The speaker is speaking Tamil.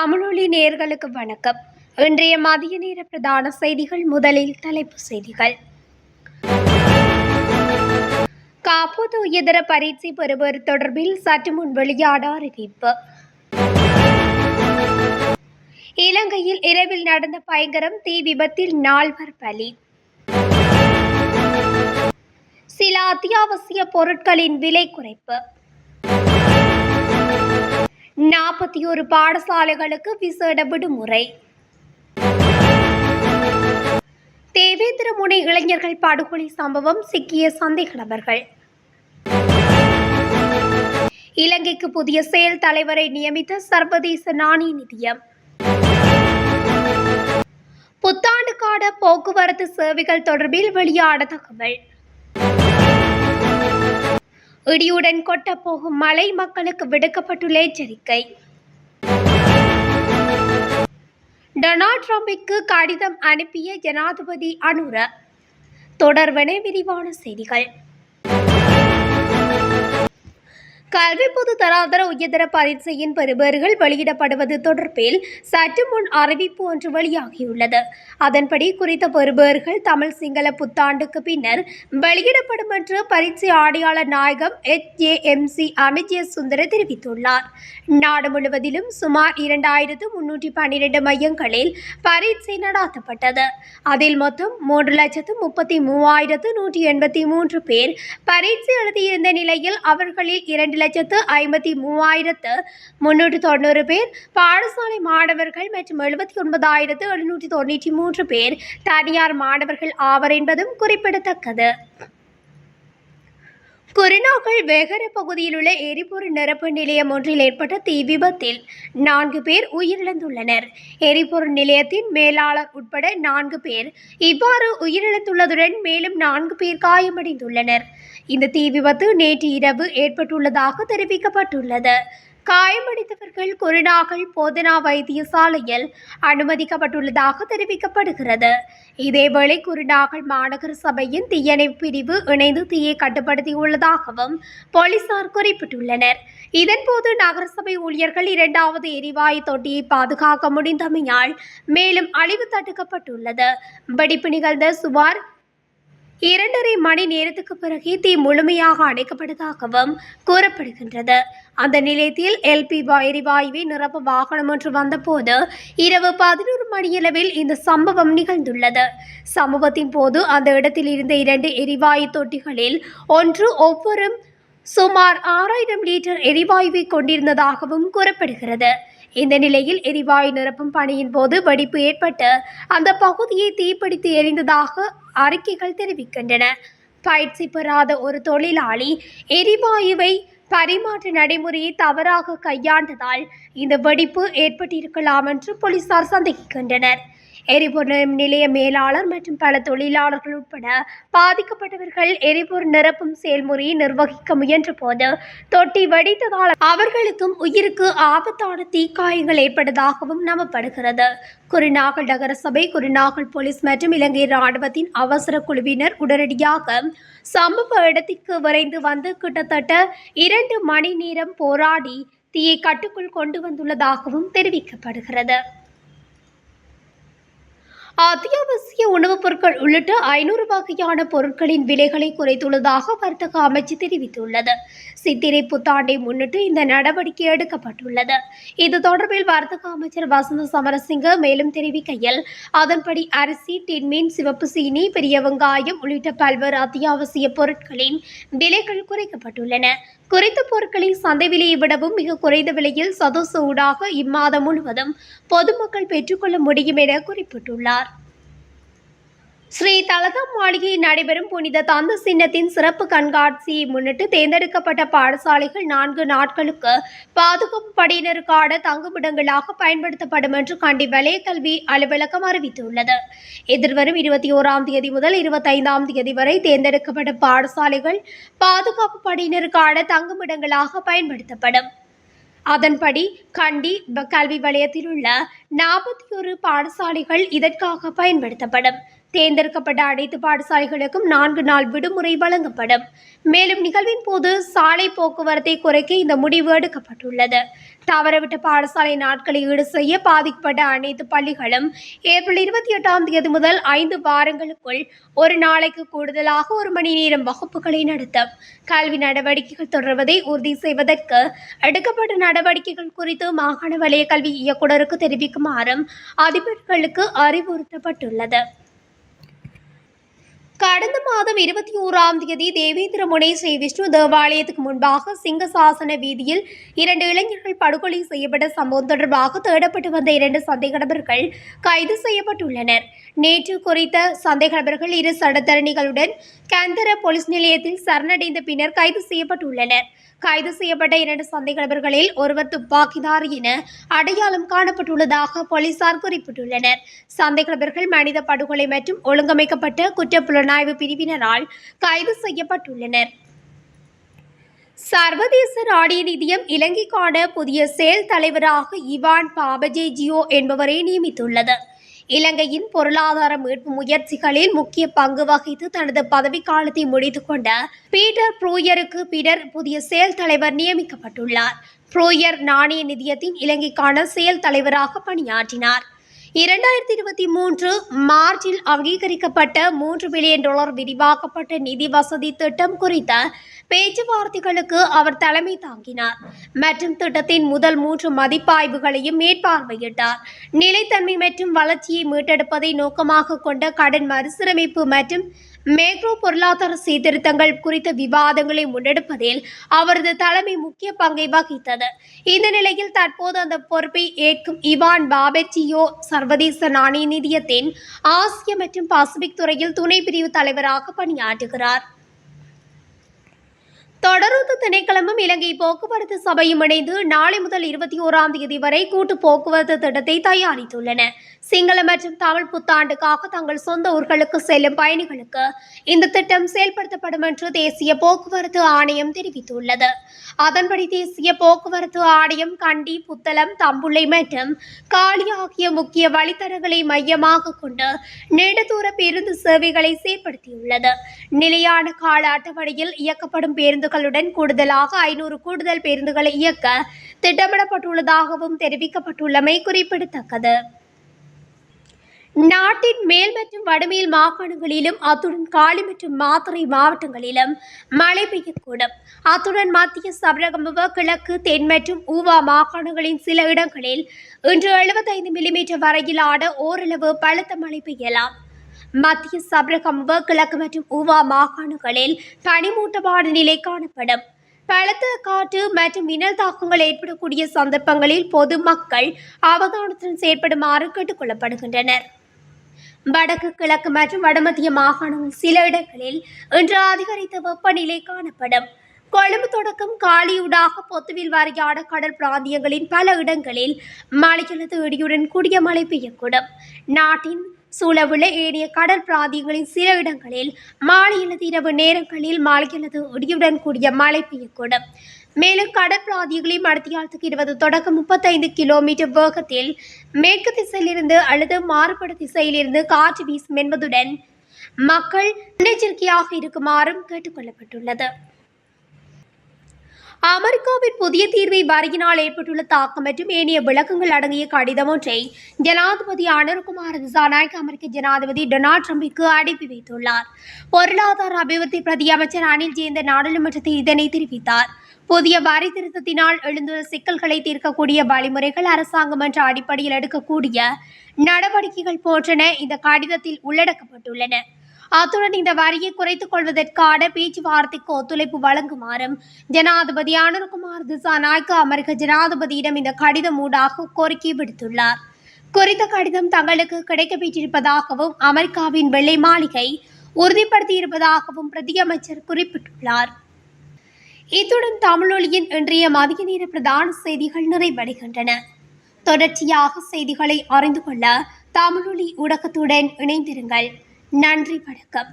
தமிழொலி நேர்களுக்கு வணக்கம். இன்றைய மதிய நேர பிரதான செய்திகள் முதலில் தலைப்பு செய்திகள். காப்போது இதர பரீட்சை பெறுவர் தொடர்பில் சற்று முன் வெளியான அறிவிப்பு. இலங்கையில் இரவில் நடந்த பயங்கரம் தீ விபத்தில் நால்வர் பலி. சில அத்தியாவசிய பொருட்களின் விலை குறைப்பு. நாற்பத்தி ஒரு பாடசாலைகளுக்கு விசேட விடுமுறை தேவேந்திரமுனை இளைஞர்கள் படுகொலை சம்பவம் சிக்கிய சந்தேக நபர்கள். இலங்கைக்கு புதிய செயல் தலைவரை நியமித்த சர்வதேச நாணய நிதியம். புத்தாண்டுக்கான போக்குவரத்து சேவைகள் தொடர்பில் வெளியான தகவல். இடியுடன் கொட்டப்போகும் மழை மக்களுக்கு விடுக்கப்பட்டுள்ள எச்சரிக்கை. டொனால்ட் ட்ரம்பிற்கு கடிதம் அனுப்பிய ஜனாதிபதி அனுர தொடர்வன விரிவான செய்திகள். கல்வி பொது தராதர உயர்தர பரீட்சையின் பெறுபேறுகள் வெளியிடப்படுவது தொடர்பில் சற்று முன் அறிவிப்பு ஒன்று வெளியாகியுள்ளது. அதன்படி குறித்த பெறுபேறுகள் தமிழ் சிங்கள புத்தாண்டுக்கு பின்னர் வெளியிடப்படும் என்று பரீட்சை ஆணையாளர் நாயகம் H A M C Amitya Sundara தெரிவித்துள்ளார். நாடு முழுவதிலும் சுமார் இரண்டாயிரத்து முன்னூற்றி பன்னிரண்டு மையங்களில் பரீட்சை நடாத்தப்பட்டது. அதில் மொத்தம் மூன்று லட்சத்து முப்பத்தி மூவாயிரத்து நூற்றி எண்பத்தி மூன்று பேர் பரீட்சை எழுதியிருந்த நிலையில் அவர்களில் இரண்டு லட்சத்து ஐம்பத்தி மூவாயிரத்து முன்னூற்று தொண்ணூறு பேர் பாடசாலை மாணவர்கள் மற்றும் எழுபத்தி ஒன்பதாயிரத்து எழுநூற்றி தொண்ணூற்றி மூன்று பேர் தனியார் மாணவர்கள் ஆவர் என்பதும் குறிப்பிடத்தக்கது. குருநாகல் வேகர பகுதியில் உள்ள எரிபொருள் நிரப்பு நிலையம் ஒன்றில் ஏற்பட்ட தீ விபத்தில் நான்கு பேர் உயிரிழந்துள்ளனர். எரிபொருள் நிலையத்தின் மேலாளர் உட்பட நான்கு பேர் இவ்வாறு உயிரிழந்துள்ளதுடன் மேலும் நான்கு பேர் காயமடைந்துள்ளனர். இந்த தீ விபத்து நேற்று இரவு ஏற்பட்டுள்ளதாக தெரிவிக்கப்பட்டுள்ளது. காயமடைந்தவர்கள் குருநாகல் போதனா வைத்தியசாலையில் அனுமதிக்கப்பட்டுள்ளதாக தெரிவிக்கப்படுகிறது. இதேவேளை குருநாகல் மாநகர சபையின் தீயணைப்பு பிரிவு இணைந்து தீயை கட்டுப்படுத்தியுள்ளதாகவும் போலீசார் குறிப்பிட்டுள்ளனர். இதன்போது நகரசபை ஊழியர்கள் இரண்டாவது எரிவாயு தொட்டியை பாதுகாக்க முடிந்தமையால் மேலும் அழிவு தடுக்கப்பட்டுள்ளது. வெடிப்பு நிகழ்ந்த சுமார் இரண்டரை மணி நேரத்துக்கு பிறகு தீ முழுமையாக அணைக்கப்பட்டதாகவும் கூறப்படுகின்றது. அந்த நிலையத்தில் எல்பி எரிவாயுவை நிரப்ப வாகனம் ஒன்று வந்தபோது இரவு பதினோரு மணியளவில் இந்த சம்பவம் நிகழ்ந்துள்ளது. சம்பவத்தின் போது அந்த இடத்தில் இருந்த இரண்டு எரிவாயு தொட்டிகளில் ஒன்று ஒவ்வொரு சுமார் ஆறாயிரம் லிட்டர் எரிவாயுவை கொண்டிருந்ததாகவும் கூறப்படுகிறது. இந்த நிலையில் எரிவாயு நிரப்பும் பணியின் போது வெடிப்பு ஏற்பட்டு அந்த பகுதியை தீப்பிடித்து எரிந்ததாக அறிக்கைகள் தெரிவிக்கின்றன. பயிற்சி பெறாத ஒரு தொழிலாளி எரிவாயுவை பரிமாற்ற நடைமுறையை தவறாக கையாண்டதால் இந்த வெடிப்பு ஏற்பட்டிருக்கலாம் என்று போலீசார் சந்தேகிக்கின்றனர். எரிபொருள் நிலைய மேலாளர் மற்றும் பல தொழிலாளர்கள் உட்பட பாதிக்கப்பட்டவர்கள் எரிபொருள் நிரப்பும் செயல்முறையை நிர்வகிக்க முயன்ற போது தொட்டி வெடித்ததால் அவர்களுக்கும் உயிருக்கு ஆபத்தான தீக்காயங்கள் ஏற்பட்டதாகவும் நம்பப்படுகிறது. குருநாகல் நகரசபை குருநாகல் போலீஸ் மற்றும் இலங்கை ராணுவத்தின் அவசர குழுவினர் உடனடியாக சம்பவ இடத்திற்கு விரைந்து வந்து கிட்டத்தட்ட இரண்டு மணி நேரம் போராடி தீயை கட்டுக்குள் கொண்டு வந்துள்ளதாகவும் தெரிவிக்கப்படுகிறது. அத்தியாவசிய உணவுப் பொருட்கள் உள்ளிட்ட ஐநூறு வகையான பொருட்களின் விலைகளை குறைத்துள்ளதாக வர்த்தக அமைச்சு தெரிவித்துள்ளது. சித்திரை புத்தாண்டை முன்னிட்டு இந்த நடவடிக்கை எடுக்கப்பட்டுள்ளது. இது தொடர்பில் வர்த்தக அமைச்சர் வசந்த சமரசிங்க மேலும் தெரிவிக்கையில் அதன்படி அரிசி டின்மீன் சிவப்பு சீனி பெரிய வெங்காயம் உள்ளிட்ட பல்வேறு அத்தியாவசிய பொருட்களின் விலைகள் குறைக்கப்பட்டுள்ளன. குறைந்த பொருட்களை சந்தை விலையை விடவும் மிக குறைந்த விலையில் சதோச ஊடாக இம்மாதம் முழுவதும் பொதுமக்கள் பெற்றுக்கொள்ள முடியும் என குறிப்பிட்டுள்ளார். ஸ்ரீ தலதா மாளிகையில் நடைபெறும் புனித தந்த சின்னத்தின் சிறப்பு கண்காட்சியை முன்னிட்டு தேர்ந்தெடுக்கப்பட்ட பாடசாலைகள் நான்கு நாட்களுக்கு பாதுகாப்பு படையினருக்கான தங்குமிடங்களாக பயன்படுத்தப்படும் என்று கண்டி வலய கல்வி அலுவலகம் அறிவித்துள்ளது. எதிர்வரும் இருபத்தி ஓராம் தேதி முதல் இருபத்தைந்தாம் தேதி வரை தேர்ந்தெடுக்கப்பட்ட பாடசாலைகள் பாதுகாப்பு படையினருக்கான தங்குமிடங்களாக பயன்படுத்தப்படும். அதன்படி கண்டி ப- கல்வி வலயத்தில் உள்ள நாற்பத்தி ஒரு பாடசாலைகள் இதற்காக பயன்படுத்தப்படும். தேர்ந்தெடுக்கப்பட்ட அனைத்து பாடசாலைகளுக்கும் நான்கு நாள் விடுமுறை வழங்கப்படும். மேலும் நிகழ்வின் போது சாலை போக்குவரத்தை குறைக்க இந்த முடிவு எடுக்கப்பட்டுள்ளது. தவறவிட்ட பாடசாலை நாட்களை ஈடு செய்ய பாதிக்கப்பட்ட அனைத்து பள்ளிகளும் ஏப்ரல் இருபத்தி எட்டாம் தேதி முதல் ஐந்து வாரங்களுக்குள் ஒரு நாளைக்கு கூடுதலாக ஒரு மணி நேரம் வகுப்புகளை நடத்தும். கல்வி நடவடிக்கைகள் தொடர்வதை உறுதி செய்வதற்கு எடுக்கப்பட்ட நடவடிக்கைகள் குறித்து மாகாண வலய கல்வி இயக்குநருக்கு தெரிவிக்குமாறும் அதிபர்களுக்கு அறிவுறுத்தப்பட்டுள்ளது. கடந்த மாதம் இருபத்தி ஓராம் தேதி தேவேந்திரமுனை ஸ்ரீ விஷ்ணு தேவாலயத்துக்கு முன்பாக சிங்கசாசன வீதியில் இரண்டு இளைஞர்கள் படுகொலை செய்யப்பட்ட சம்பவம் தொடர்பாக தேடப்பட்டு வந்த இரண்டு சந்தேக நபர்கள் கைது செய்யப்பட்டுள்ளனர். நேற்று குறித்த சந்தேக நபர்கள் இரு சடத்தரணிகளுடன் கேந்தர போலீஸ் நிலையத்தில் சரணடைந்த பின்னர் கைது செய்யப்பட்டுள்ளனர். கைது செய்யப்பட்ட இரண்டு சந்தேக நபர்களில் ஒருவர் துப்பாக்கிதார் என அடையாளம் காணப்பட்டுள்ளதாக போலீசார் குறிப்பிட்டுள்ளனர். சந்தேக நபர்கள் மனித படுகொலை மற்றும் ஒழுங்கமைக்கப்பட்ட குற்ற புலனாய்வு பிரிவினரால் கைது செய்யப்பட்டுள்ளனர். சர்வதேச நாணய நிதியம் இலங்கைக்கான புதிய செயல் தலைவராக இவான் பாபஜே ஜியோ என்பவரை நியமித்துள்ளது. இலங்கையின் பொருளாதார மீட்பு முயற்சிகளில் முக்கிய பங்கு வகித்து தனது பதவிக்காலத்தை முடித்து கொண்ட பீட்டர் ப்ரூயருக்கு பின்னர் புதிய செயல் தலைவர் நியமிக்கப்பட்டுள்ளார். ப்ரூயர் நாணய நிதியத்தின் இலங்கைக்கான செயல் தலைவராக பணியாற்றினார். இரண்டாயிரத்தி இருபத்தி மூன்று மார்ச்சில் அங்கீகரிக்கப்பட்ட மூன்று பில்லியன் டாலர் விரிவாக்கப்பட்ட நிதி வசதி திட்டம் குறித்த பேச்சுவார்த்தைகளுக்கு அவர் தலைமை தாங்கினார். மற்றும் திட்டத்தின் முதல் மூன்று மதிப்பாய்வுகளையும் மேற்பார்வையிட்டார். நிலைத்தன்மை மற்றும் வளர்ச்சியை மீட்டெடுப்பதை நோக்கமாக கொண்ட கடன் மறுசீரமைப்பு மற்றும் மேக்ரோ பொருளாதார சீர்திருத்தங்கள் குறித்த விவாதங்களை முன்னெடுப்பதில் அவரது தலைமை முக்கிய பங்கை வகித்தது. இந்த நிலையில் தற்போது அந்த பொறுப்பை ஏற்கும் இவான் பாபெச்சியோ சர்வதேச நாணய நிதியத்தின் ஆசிய மற்றும் பசிபிக் துறையில் துணை பிரிவு தலைவராக பணியாற்றுகிறார். தொடருந்து திணைக்களமும் இலங்கை போக்குவரத்து சபையும் இணைந்து நாளை முதல் இருபத்தி ஓராம் தேதி வரை கூட்டு போக்குவரத்து திட்டத்தை தயாரித்துள்ளன. சிங்கள மற்றும் தமிழ் புத்தாண்டுக்காக தங்கள் சொந்த ஊர்களுக்கு செல்லும் பயணிகளுக்கு இந்த திட்டம் செயல்படுத்தப்படும் என்று தேசிய போக்குவரத்து ஆணையம் தெரிவித்துள்ளது. அதன்படி தேசிய போக்குவரத்து ஆணையம் கண்டி புத்தளம் தம்புள்ளை மற்றும் காலி ஆகிய முக்கிய வழித்தடங்களை மையமாக கொண்டு நெடுதூர பேருந்து சேவைகளை செயற்படுத்தியுள்ளது நிலையான கால அட்டவணையில் இயக்கப்படும் பேருந்து பேருந்துகளுடன் கூடுதலாக ஐநூறு கூடுதல் பேருந்துகளை இயக்க திட்டமிடப்பட்டுள்ளதாகவும் தெரிவிக்கப்பட்டுள்ளமை குறிப்பிடத்தக்கது. நாட்டின் மேல் மற்றும் வடமேல் மாகாணங்களிலும் அத்துடன் காலி மற்றும் மாத்தறை மாவட்டங்களிலும் மழை பெய்யக்கூடும். அத்துடன் மத்திய சபரகமுவ கிழக்கு தென் மற்றும் ஊவா மாகாணங்களின் சில இடங்களில் இன்று எழுபத்தைந்து மில்லிமீட்டர் வரையிலான ஓரளவு பலத்த மழை பெய்யலாம். மத்திய சபரகமுவ கிழக்கு மற்றும் ஊவா மாகாணங்களில் பனிமூட்டமான நிலை காணப்படும். பலத்த காற்று மற்றும் மின்னல் தாக்கங்கள் ஏற்படக்கூடிய சந்தர்ப்பங்களில் பொதுமக்கள் அவதானத்துடன் செயற்படுமாறு கேட்டுக்கொள்ளப்படுகின்றனர். வடக்கு கிழக்கு மற்றும் வடமத்திய மாகாணங்கள் சில இடங்களில் இன்று அதிகரித்த வெப்பநிலை காணப்படும். கொழும்பு தொடக்கம் காலியூடாக பொத்துவில் வரையான கடல் பிராந்தியங்களின் பல இடங்களில் மழையளது இடியுடன் கூடிய மழை பெய்யக்கூடும். நாட்டின் சூழவுள்ள ஏனைய கடல் பிராந்தியங்களின் சில இடங்களில் மாலையளது இரவு நேரங்களில் மாலையளது இடியுடன் கூடிய மழை பெய்யக்கூடும். மேலும் கடல் பிராந்தியங்களில் மடத்தியாலத்துக்கு இருபது தொடக்கம் முப்பத்தைந்து கிலோமீட்டர் வேகத்தில் மேற்கு திசையிலிருந்து அல்லது மாறுபட திசையிலிருந்து காற்று வீசும் என்பதுடன் மக்கள் முன்னெச்சரிக்கையாக இருக்குமாறும் கேட்டுக்கொள்ளப்பட்டுள்ளது அமெரிக்காவின் புதிய தீர்வை வரையினால் ஏற்பட்டுள்ள தாக்கம் மற்றும் ஏனைய விளக்கங்கள் அடங்கிய கடிதம் ஒன்றை ஜனாதிபதி அனுர்குமார் திசாநாயக் அமெரிக்க ஜனாதிபதி டொனால்ட் ட்ரம்பிற்கு அனுப்பி வைத்துள்ளார். பொருளாதார அபிவிருத்தி பிரதி அமைச்சர் அனில் ஜெயந்த நாடாளுமன்றத்தில் இதனை தெரிவித்தார். புதிய வரி திருத்தத்தினால் எழுந்துள்ள சிக்கல்களை தீர்க்கக்கூடிய வழிமுறைகள் அரசாங்கம் என்ற அடிப்படையில் எடுக்கக்கூடிய நடவடிக்கைகள் போன்றன இந்த கடிதத்தில் உள்ளடக்கப்பட்டுள்ளன. அத்துடன் இந்த வரியை குறைத்துக் கொள்வதற்கான பேச்சுவார்த்தைக்கு ஒத்துழைப்பு வழங்குமாறும் ஜனாதிபதி அனுர்குமார் திசாநாயக்க அமெரிக்க ஜனாதிபதியிடம் இந்த கடிதம் ஊடாக கோரிக்கை விடுத்துள்ளார். குறித்த கடிதம் தங்களுக்கு கிடைக்கப்பெற்றிருப்பதாகவும் அமெரிக்காவின் வெள்ளை மாளிகை உறுதிப்படுத்தியிருப்பதாகவும் பிரதியமைச்சர் குறிப்பிட்டுள்ளார். இத்துடன் தமிழொலியின் இன்றைய மதிய நேர பிரதான செய்திகள் நிறைவடைகின்றன. தொடர்ச்சியாக செய்திகளை அறிந்து கொள்ள தமிழொலி ஊடகத்துடன் இணைந்திருங்கள். நன்றி வணக்கம்.